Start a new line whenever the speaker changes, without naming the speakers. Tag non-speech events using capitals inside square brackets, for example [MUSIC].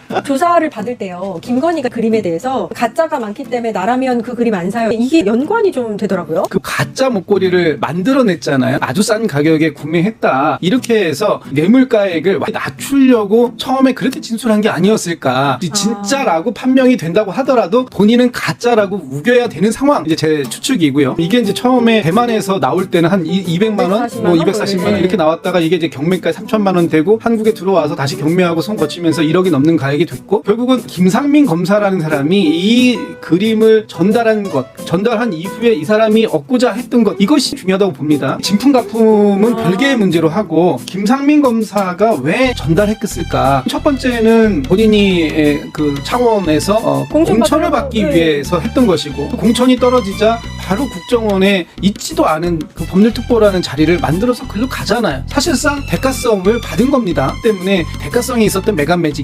[LAUGHS] 조사를 받을 때요. 김건희가 그림에 대해서 가짜가 많기 때문에 나라면 그 그림 안 사요. 이게 연관이 좀 되더라고요.
그 가짜 목걸이를 만들어냈잖아요. 아주 싼 가격에 구매했다. 이렇게 해서 뇌물가액을 낮추려고 처음에 그렇게 진술한 게 아니었을까. 진짜라고 판명이 된다고 하더라도 본인은 가짜라고 우겨야 되는 상황. 이제 제 추측이고요. 이게 이제 처음에 대만에서 나올 때는 한 200만 원,
240만
뭐
원?
240만 원
네.
이렇게 나왔다가 이게 이제 경매가 3천만 원 되고 한국에 들어와서 다시 경매하고 손 거치면서 1억이 넘는 가액이 됐고 결국은 김상민 검사라는 사람이 이 그림을 전달한 것, 전달한 이후에 이 사람이 얻고자 했던 것 이것이 중요하다고 봅니다. 진품 가품은
아.
별개의 문제로 하고 김상민 검사가 왜 전달했을까? 첫 번째는 본인이 에, 그 창원에서 어,
공천
공천을 받기
네.
위해서 했던 것이고 공천이 떨어지자 바로 국정원에 있지도 않은 그 법률특보라는 자리를 만들어서 글로 가잖아요. 사실상 대가성을 받은 겁니다. 때문에 대가성이 있었던 매간매직이다.